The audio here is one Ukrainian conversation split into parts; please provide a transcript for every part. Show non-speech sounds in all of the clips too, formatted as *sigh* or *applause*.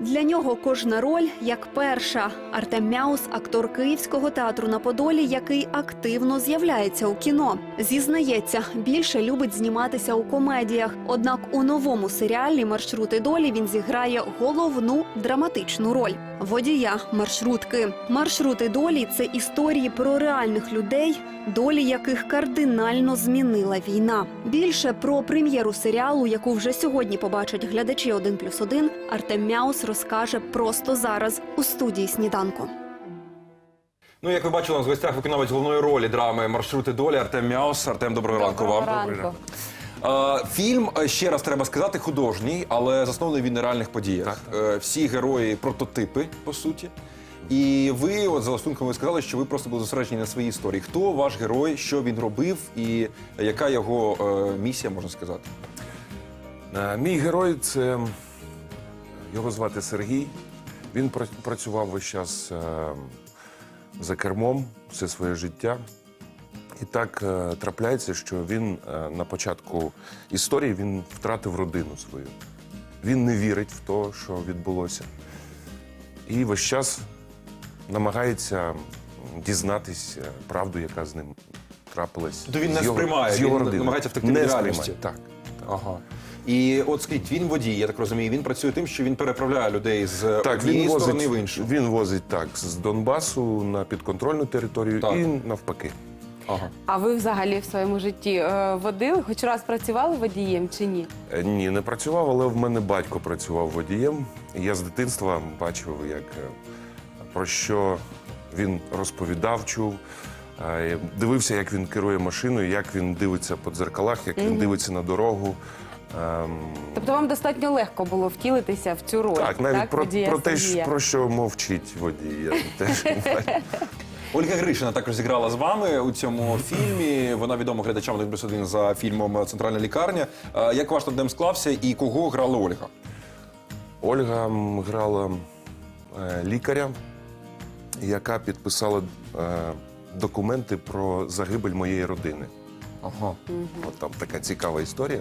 Для нього кожна роль як перша. Артем Мяус – актор Київського театру на Подолі, який активно з'являється у кіно. Зізнається, більше любить зніматися у комедіях. Однак у новому серіалі Маршрути долі він зіграє головну драматичну роль водія маршрутки. Маршрути долі це історії про реальних людей, долі яких кардинально змінила війна. Більше про прем'єру серіалу, яку вже сьогодні побачать глядачі 1+,1, Артем Мяус розкаже просто зараз у студії сніданку. Ну, як ви бачили, у нас в гостях виконавець головної ролі драми Маршрути долі Артем Мяус. Артем, доброго ранку вам. ранку. Фільм е, ще раз треба сказати художній, але заснований він на реальних подіях. Е, Всі герої прототипи, по суті. І ви, от за лаштунками, ви сказали, що ви просто були зосереджені на своїй історії. Хто ваш герой, що він робив, і яка його е, місія, можна сказати? Е, Мій герой це його звати Сергій. Він працював весь час за кермом все своє життя. І так е, трапляється, що він е, на початку історії він втратив родину свою. Він не вірить в те, що відбулося. І весь час намагається м, дізнатись е, правду, яка з ним трапилась. Тобто він не його- сприймає, з його він намагається втекти не від сприймає, реальності. Так. Ага. І от скажіть, він водій, я так розумію, він працює тим, що він переправляє людей з Так, однієї він сторони в іншу. він возить так з Донбасу на підконтрольну територію Так. і навпаки. Ага. А ви взагалі в своєму житті е, водили? Хоч раз працювали водієм чи ні? Е, Ні, не працював, але в мене батько працював водієм. І я з дитинства бачив, як е, про що він розповідав, чув. Е, Дивився, як він керує машиною, як він дивиться по дзеркалах, як він дивиться на дорогу. Ем, Тобто вам достатньо легко було втілитися в цю роль? Так, навіть про, водія про те, Сергія? про що мовчить водій. Я теж *laughs* бачу. Ольга Гришина також зіграла з вами у цьому фільмі. Вона відома глядачам 1 плюс 1 за фільмом Центральна лікарня. Е, Як ваш тандем склався і кого грала Ольга? Ольга м, грала е, лікаря, яка підписала е, документи про загибель моєї родини. Ага. От там така цікава історія.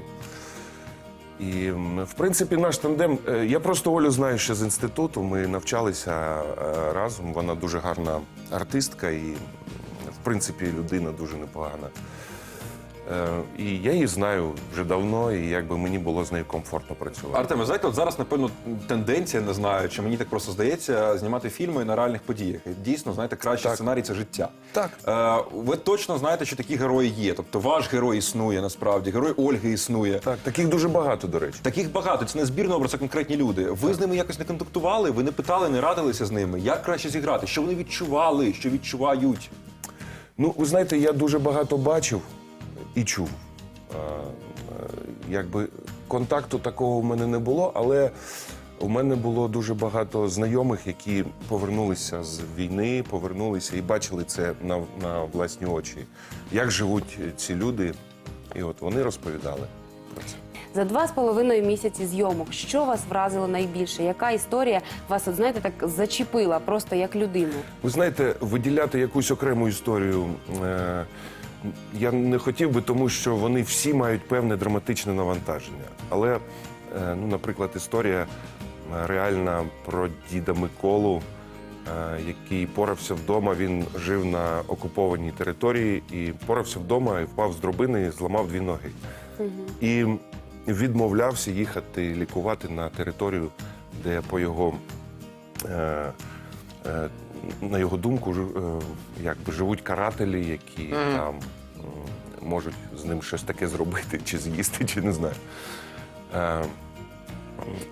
І, в принципі, наш тандем. е, Я просто Олю знаю ще з інституту. Ми навчалися е, разом. Вона дуже гарна артистка і, в принципі, людина дуже непогана. Е, І я її знаю вже давно, і якби мені було з нею комфортно працювати. Артем, ви знаєте, от зараз, напевно, тенденція, не знаю, чи мені так просто здається, знімати фільми на реальних подіях. І Дійсно, знаєте, кращий Так. сценарій це життя. Так. Е, ви точно знаєте, що такі герої є. Тобто ваш герой існує насправді, герой Ольги існує. Так, таких дуже багато, до речі. Таких багато, це не збірний образ, це конкретні люди. Ви з ними якось не контактували, ви не питали, не радилися з ними. Як краще зіграти? Що вони відчували, що відчувають? Ну, ви знаєте, я дуже багато бачив і чув. Е, е, Якби контакту такого в мене не було, але у мене було дуже багато знайомих, які повернулися з війни, повернулися і бачили це на, на власні очі. Як живуть ці люди, і от вони розповідали про це. За два з половиною місяці зйомок. Що вас вразило найбільше? Яка історія вас, от знаєте, так зачепила просто як людину? Ви знаєте, виділяти якусь окрему історію е, я не хотів би, тому що вони всі мають певне драматичне навантаження. Але, е, ну, наприклад, історія е, реальна про діда Миколу, е, який порався вдома. Він жив на окупованій території і порався вдома і впав з дробини і зламав дві ноги. І відмовлявся їхати лікувати на територію, де по його е, на його думку, ж- якби живуть карателі, які там м, можуть з ним щось таке зробити, чи з'їсти, чи не знаю.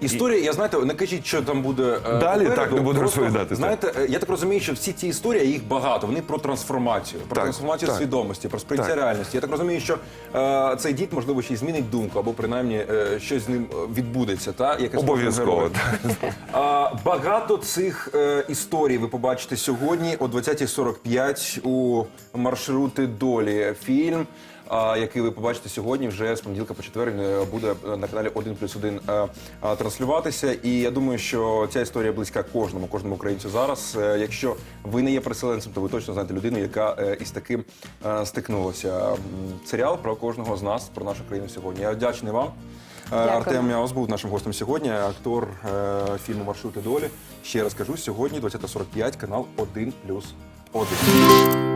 Історія, я знаєте, не кажіть, що там буде е, Далі попереду. так не буду Просто, розповідати. Знаєте, е, я так розумію, що всі ці історії їх багато. Вони про трансформацію, про Так, трансформацію так. свідомості, про сприйняття Так. реальності. Я так розумію, що е, цей дід, можливо, ще й змінить думку, або принаймні е, щось з ним е, відбудеться. Та якась Обов'язково. А, багато цих е, історій ви побачите сьогодні о 20.45 у маршрути долі. Фільм. А, Який ви побачите сьогодні, вже з понеділка по четвер е, буде на каналі 1 плюс 1 транслюватися. І я думаю, що ця історія близька кожному, кожному українцю зараз. Е, Якщо ви не є переселенцем, то ви точно знаєте людину, яка е, із таким е, стикнулася. Серіал про кожного з нас, про нашу країну сьогодні. Я вдячний вам. Дякую. Артем Мяус був нашим гостем сьогодні, актор е, фільму Маршрути долі. Ще раз кажу, сьогодні 20.45, канал 1+,1.